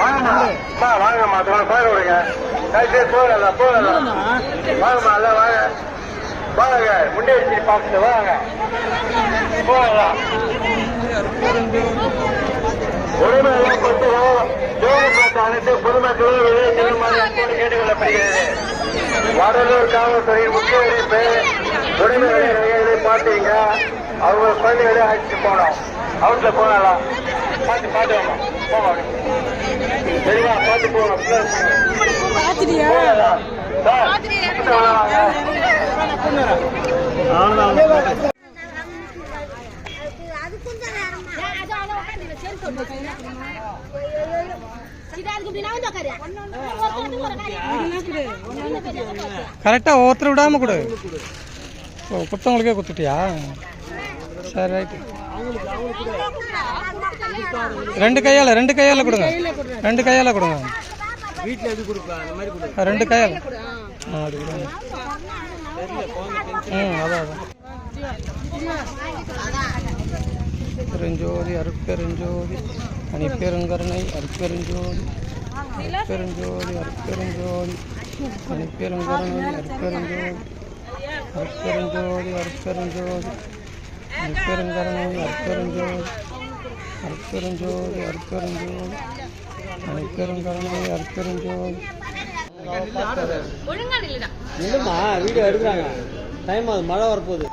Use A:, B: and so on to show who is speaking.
A: வாங்கம்மா. வாங்கம்மா. போயிட விடுங்க கழிச்சு போகலாம் போகலாம் வாங்கம்மா. எல்லாம் வாங்க. வாங்க முண்டை வச்சு பார்த்துட்டு வாங்க. போகலாம் உரிமையெல்லாம் ஜோதி பார்த்த அனைத்து பொதுமக்களும் வெளியே செல்லுமாறு கேட்டுக்கொள்ளப்படுகிறது வடலூர் காவல்துறை முக்கிய அறிவிப்பு உரிமைகளை கைகளை பார்த்தீங்க. அவங்க குழந்தைகளை அழைச்சிட்டு போனோம். அவுட்ல போனாலாம். பார்த்து பார்த்து வாமா போமா பார்த்து
B: பாத்துட்டியா? கரெக்டாக ஒருத்தர் விடாம கொடு. ஓ குத்தவங்களுக்கே குத்துட்டியா? சரி ரைட்டு ரெண்டு கையால் ரெண்டு கையால் கொடுங்க. ரெண்டு கையால் கொடுங்க.
C: வீட்டில் எது கொடுப்பா? அந்த மாதிரி கொடு
B: ரெண்டு கையால். ஆ அப்படி கொடுங்க. ம் அதான் அதான். பெருஞ்சோதி அருட்பெருஞ்சோதி அணிப்பெருங்கருணை அருட்பெருஞ்சோதி அருட்பெருஞ்சோதி அருட்பெருஞ்சோதி அணிப்பெருங்கருணை அருட்பெருஞ்சோதி அருட்பெருஞ்சோதி அருட்பெருஞ்சோதி அருட்பெருங்கருணை அருட்பெருஞ்சோதி அருட்பெருஞ்சோதி அருட்பெருஞ்சோதி அணிப்பெருங்கருணை அருட்பெருஞ்சோதி
C: இல்லைம்மா வீடியோ எடுக்கிறாங்க டைம் ஆகுது. மழை வரப்போகுது.